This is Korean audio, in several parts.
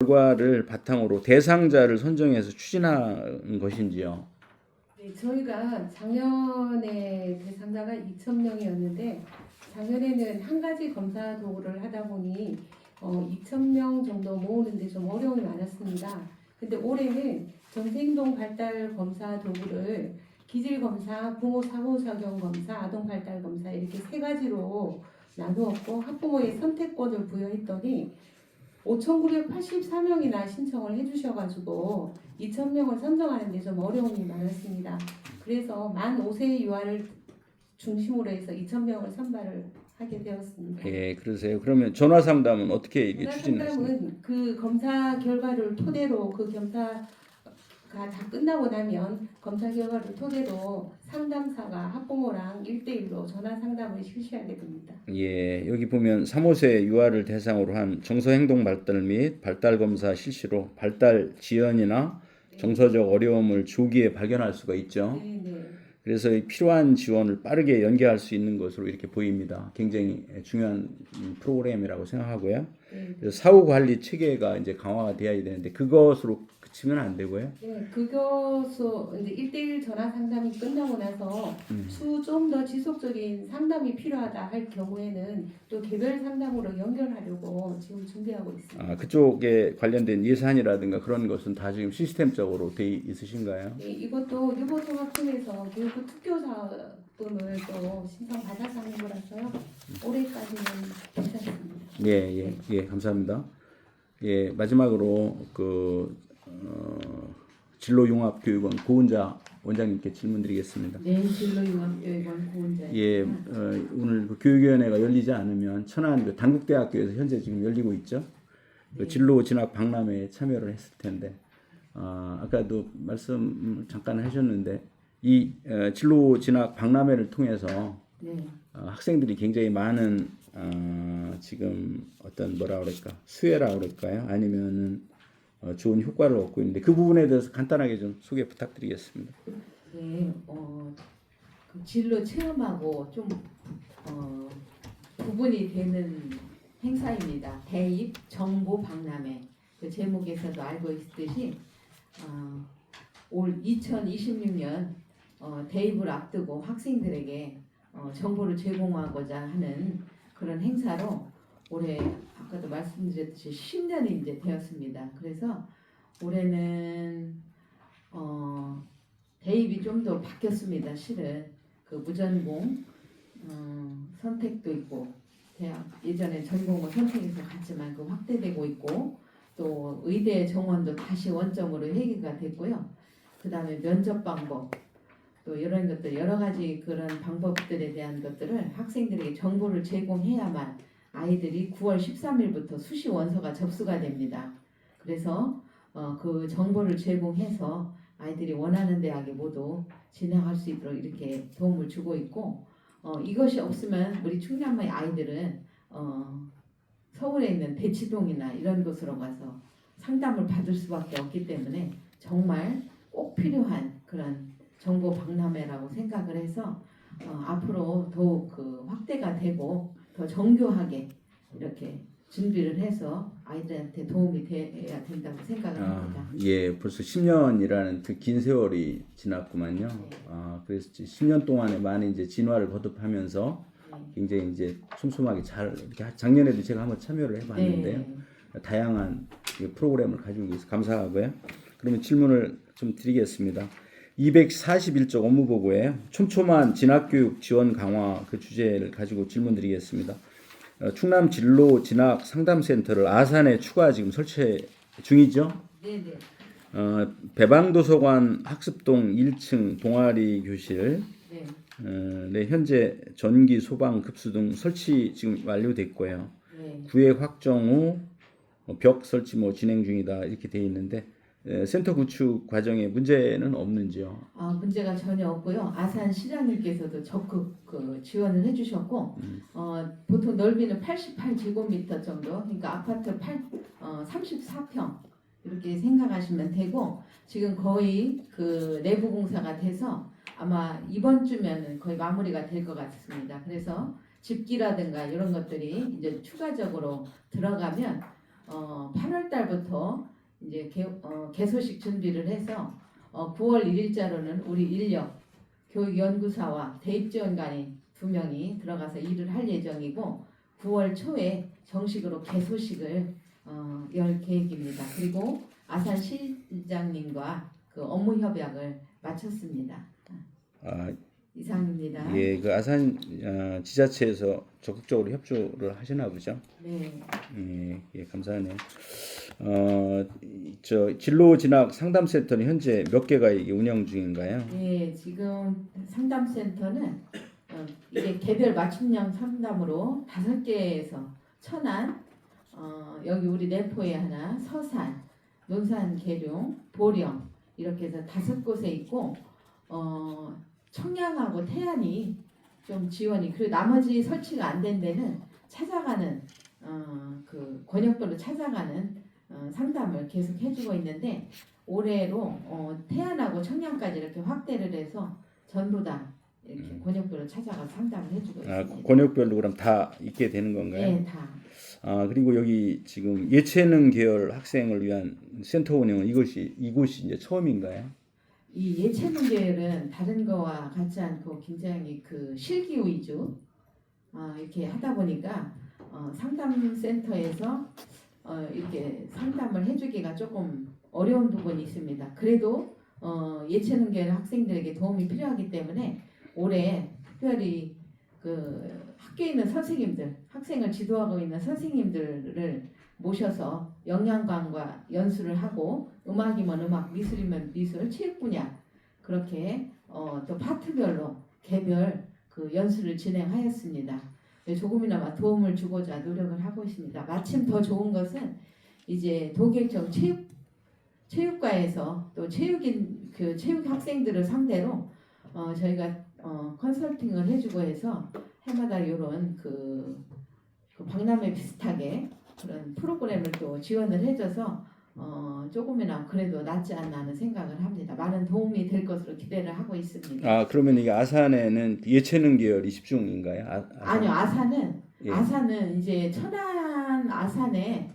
결과를 바탕으로 대상자를 선정해서 추진한 것인지요. 네, 저희가 작년에 대상자가 2,000명이었는데 작년에는 한 가지 검사 도구를 하다 보니 어, 2,000명 정도 모으는데 좀 어려움이 많았습니다. 근데 올해는 정생동 발달 검사 도구를 기질 검사, 부모 상호작용 검사, 아동 발달 검사 이렇게 세 가지로 나누었고 학부모의 선택권을 부여했더니 5,984명이나 신청을 해주셔가지고 2,000명을 선정하는 데 좀 어려움이 많았습니다. 그래서 만 5세 유아를 중심으로 해서 2,000명을 선발을 하게 되었습니다. 예, 그러세요. 그러면 전화 상담은 어떻게 이게 전화 추진했습니까? 상담은 그 검사 결과를 토대로 그 검사가 다 끝나고 나면 검사 결과를 토대로 상담사가 학부모랑 1대1로 전화 상담을 실시하게 됩니다. 예, 여기 보면 3, 5세 유아를 대상으로 한 정서 행동 발달 및 발달 검사 실시로 발달 지연이나 정서적 어려움을 조기에 발견할 수가 있죠. 네, 네. 그래서 이 필요한 지원을 빠르게 연계할 수 있는 것으로 이렇게 보입니다. 굉장히 중요한 음, 프로그램이라고 생각하고요. 네. 그래서 사후 관리 체계가 이제 강화가 되어야 되는데 그것으로 그치면 안 되고요. 네, 그것도 이제 1대1 전화 상담이 끝나고 나서 음. 추좀더 지속적인 상담이 필요하다 할 경우에는 또 개별 상담으로 연결하려고 지금 준비하고 있습니다. 아, 그쪽에 관련된 예산이라든가 그런 것은 다 지금 시스템적으로 돼 있으신가요? 네, 이것도 유보통합청에서 교육부 특교 사업금을 또 신청 받아서 하는 거라서요. 올해까지는 괜찮습니다. 예, 예, 예, 감사합니다. 예, 마지막으로 그 어, 진로융합교육원 고은자 원장님께 질문드리겠습니다. 네, 진로융합교육원 고은자. 예, 어, 오늘 그 교육위원회가 열리지 않으면 천안 그 단국대학교에서 현재 지금 열리고 있죠. 그 진로 진학 박람회에 참여를 했을 텐데, 아, 아까도 말씀 잠깐 하셨는데 이 어, 진로 진학 박람회를 통해서 네, 어, 학생들이 굉장히 많은 어, 지금 어떤 뭐라 그럴까 수혜라 그럴까요? 아니면은 어, 좋은 효과를 얻고 있는데 그 부분에 대해서 간단하게 좀 소개 부탁드리겠습니다. 네, 어, 그 진로 체험하고 좀 어, 구분이 되는 행사입니다. 대입 정보 박람회. 그 제목에서도 알고 있듯이 어, 올 2026년 어, 대입을 앞두고 학생들에게 어, 정보를 제공하고자 하는 그런 행사로 올해 아까도 말씀드렸듯이 10년이 이제 되었습니다. 그래서 올해는 어, 대입이 좀 더 바뀌었습니다. 실은 그 무전공 어, 선택도 있고 대학 예전에 전공을 선택해서 갔지만 그 확대되고 있고 또 의대 정원도 다시 원점으로 회귀가 됐고요. 그 다음에 면접 방법 또 이런 것들 여러 가지 그런 방법들에 대한 것들을 학생들에게 정보를 제공해야만 아이들이 9월 13일부터 수시 원서가 접수가 됩니다. 그래서 어, 그 정보를 제공해서 아이들이 원하는 대학에 모두 진학할 수 있도록 이렇게 도움을 주고 있고 어, 이것이 없으면 우리 충남의 아이들은 어, 서울에 있는 대치동이나 이런 곳으로 가서 상담을 받을 수밖에 없기 때문에 정말 꼭 필요한 그런 정보 박람회라고 생각을 해서 어, 앞으로 더욱 그 확대가 되고 더 정교하게 이렇게 준비를 해서 아이들한테 도움이 돼야 된다고 생각을 합니다. 아, 예, 벌써 10년이라는 그 긴 세월이 지났구만요. 아, 그래서 10년 동안에 많이 이제 진화를 거듭하면서 굉장히 이제 촘촘하게 잘 이렇게 하- 작년에도 제가 한번 참여를 해봤는데요. 네. 다양한 이 프로그램을 가지고 있어서 감사하고요. 그러면 질문을 좀 드리겠습니다. 241쪽 업무보고에 촘촘한 진학교육 지원 강화 그 주제를 가지고 질문드리겠습니다. 어, 충남 진로 진학 상담센터를 아산에 추가 지금 설치 중이죠. 네네. 어, 배방도서관 학습동 1층 동아리 교실 네. 어, 네, 현재 전기 소방 급수 등 설치 지금 완료됐고요. 네. 구획 확정 후 어, 벽 설치 뭐 진행 중이다 이렇게 돼 있는데 에, 센터 구축 과정에 문제는 없는지요? 아, 문제가 전혀 없고요. 아산 시장님께서도 적극 그 지원을 해주셨고, 어, 보통 넓이는 88제곱미터 정도, 그러니까 아파트 8, 어, 34평 이렇게 생각하시면 되고, 지금 거의 그 내부 공사가 돼서 아마 이번 주면은 거의 마무리가 될 것 같습니다. 그래서 집기라든가 이런 것들이 이제 추가적으로 들어가면 어, 8월 달부터 이제 개, 어, 개소식 준비를 해서 어, 9월 1일자로는 우리 인력 교육연구사와 대입지원관이 두 명이 들어가서 일을 할 예정이고 9월 초에 정식으로 개소식을 어, 열 계획입니다. 그리고 아산 시장님과 그 업무 협약을 마쳤습니다. 아, 이상입니다. 예, 그 아산 어, 지자체에서 적극적으로 협조를 하시나 보죠. 네. 예, 예, 감사하네요. 어, 이- 저 진로 진학 상담센터는 현재 몇 개가 운영 중인가요? 네, 지금 상담센터는 어, 이게 개별 맞춤형 상담으로 다섯 개에서 천안, 어, 여기 우리 내포에 하나, 서산, 논산 계룡, 보령 이렇게 해서 다섯 곳에 있고 어, 청양하고 태안이 좀 지원이 그리고 나머지 설치가 안 된 데는 찾아가는 어, 그 권역별로 찾아가는 어, 상담을 계속 해주고 있는데 올해로 어, 태안하고 청양까지 이렇게 확대를 해서 전부 다 이렇게 권역별로 찾아가 상담을 해주고 아, 있습니다. 권역별로 그럼 다 있게 되는 건가요? 네, 다. 아, 그리고 여기 지금 예체능 계열 학생을 위한 센터 운영은 이것이 이곳이 이제 처음인가요? 이 예체능 계열은 다른 거와 같지 않고 굉장히 그 실기 위주 어, 이렇게 하다 보니까 어, 상담센터에서 어, 이렇게 상담을 해주기가 조금 어려운 부분이 있습니다. 그래도 어, 예체능 계열 학생들에게 도움이 필요하기 때문에 올해 특별히 그 학교에 있는 선생님들, 학생을 지도하고 있는 선생님들을 모셔서 영양관과 연수를 하고 음악이면 음악, 미술이면 미술, 체육 분야 그렇게 어, 또 파트별로 개별 그 연수를 진행하였습니다. 네, 조금이나마 도움을 주고자 노력을 하고 있습니다. 마침 더 좋은 것은 이제 도계청 체육 체육과에서 또 체육인 그 체육 학생들을 상대로 어, 저희가 어, 컨설팅을 해주고 해서 해마다 이런 그, 그 박람회 비슷하게 그런 프로그램을 또 지원을 해줘서 어, 조금이나 그래도 낫지 않나 하는 생각을 합니다. 많은 도움이 될 것으로 기대를 하고 있습니다. 아, 그러면 이게 아산에는 예체능 계열이 집중인가요? 아, 아산? 아니요, 아산은 예. 아산은 이제 천안 아산에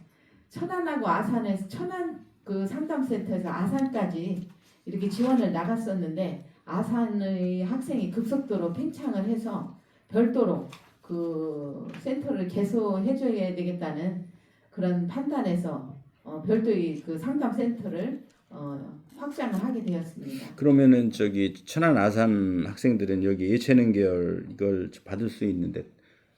천안하고 아산에서 천안 그 상담센터에서 아산까지 이렇게 지원을 나갔었는데 아산의 학생이 급속도로 팽창을 해서 별도로 그 센터를 개소해줘야 되겠다는 그런 판단에서 어, 별도의 그 상담 센터를 어, 확장을 하게 되었습니다. 그러면은 저기 천안 아산 학생들은 여기 예체능 계열 이걸 받을 수 있는데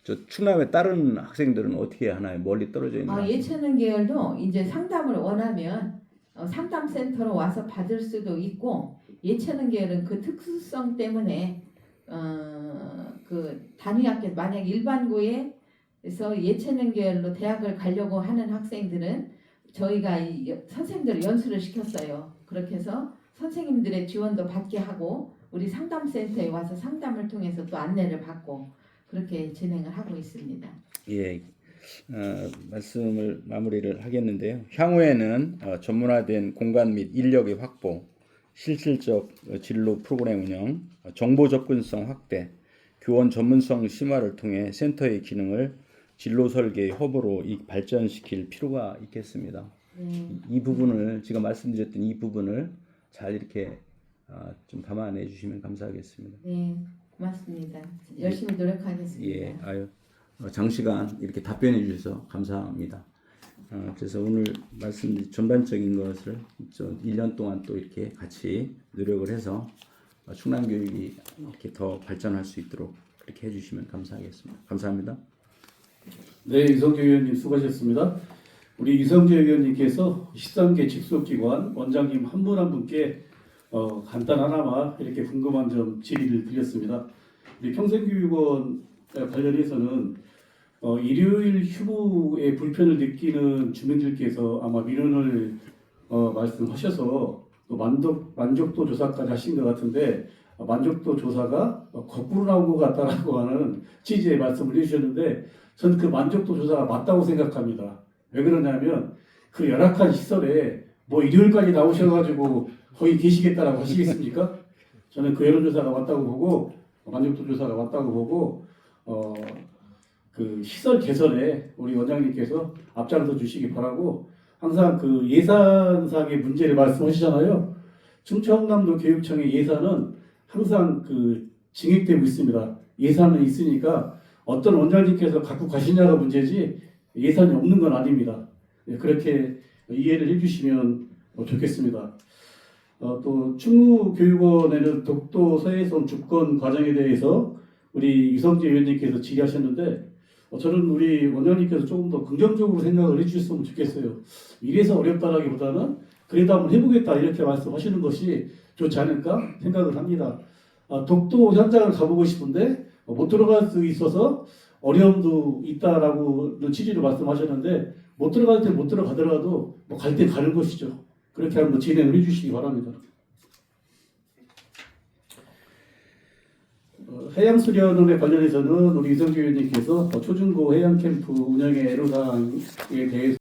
저 충남의 다른 학생들은 어떻게 하나요? 멀리 떨어져 있는 아, 예체능 계열도 이제 상담을 원하면 어, 상담 센터로 와서 받을 수도 있고 예체능 계열은 그 특수성 때문에 어, 그 단위 학교 만약 일반고에서 예체능 계열로 대학을 가려고 하는 학생들은 저희가 이 여- 선생님들 연수를 시켰어요. 그렇게 해서 선생님들의 지원도 받게 하고 우리 상담센터에 와서 상담을 통해서 또 안내를 받고 그렇게 진행을 하고 있습니다. 예, 어, 말씀을 마무리를 하겠는데요. 향후에는 어, 전문화된 공간 및 인력의 확보, 실질적 어, 진로 프로그램 운영, 어, 정보 접근성 확대, 교원 전문성 심화를 통해 센터의 기능을 진로 설계의 허브로 이 발전시킬 필요가 있겠습니다. 네. 이, 이 부분을 제가 말씀드렸던 이 부분을 잘 이렇게 어, 좀 담아내 주시면 감사하겠습니다. 네, 고맙습니다. 열심히 노력하겠습니다. 예, 아유 어, 장시간 이렇게 답변해 주셔서 감사합니다. 어, 그래서 오늘 말씀 전반적인 것을 저 1년 동안 또 이렇게 같이 노력을 해서 어, 충남 교육이 이렇게 더 발전할 수 있도록 그렇게 해주시면 감사하겠습니다. 감사합니다. 네, 이성재 의원님 수고하셨습니다. 우리 이성재 의원님께서 13개 직속기관 원장님 한 분 한 분께 어, 간단 하나만 이렇게 궁금한 점 질의를 드렸습니다. 우리 평생교육원 관련해서는 어, 일요일 휴무에 불편을 느끼는 주민들께서 아마 민원을 어, 말씀하셔서 또 만족, 만족도 조사까지 하신 것 같은데 어, 만족도 조사가 어, 거꾸로 나온 것 같다라고 하는 취지의 말씀을 해주셨는데 저는 그 만족도 조사가 맞다고 생각합니다. 왜 그러냐면 그 열악한 시설에 뭐 일요일까지 나오셔가지고 거기 계시겠다라고 하시겠습니까? 저는 그 여론조사가 맞다고 보고 만족도 조사가 맞다고 보고 어 그 시설 개선에 우리 원장님께서 앞장서 주시기 바라고 항상 그 예산상의 문제를 말씀하시잖아요. 충청남도 교육청의 예산은 항상 그 증액되고 있습니다. 예산은 있으니까 어떤 원장님께서 갖고 가시냐가 문제지 예산이 없는 건 아닙니다. 예, 그렇게 이해를 해주시면 어, 좋겠습니다. 어, 또 충무교육원에는 독도 서해선 주권 과정에 대해서 우리 이성재 의원님께서 질의하셨는데 어, 저는 우리 원장님께서 조금 더 긍정적으로 생각을 해주셨으면 좋겠어요. 이래서 어렵다라기보다는 그래도 한번 해보겠다 이렇게 말씀하시는 것이 좋지 않을까 생각을 합니다. 아, 독도 현장을 가보고 싶은데 어, 못 들어갈 수 있어서 어려움도 있다라고는 취지로 말씀하셨는데 못 들어갈 때 못 들어가더라도 뭐 갈 때 가는 것이죠. 그렇게 한번 진행을 해주시기 바랍니다. 어, 해양수련원에 관련해서는 우리 이성규 의원님께서 초중고 해양 캠프 운영의 애로사항에 대해서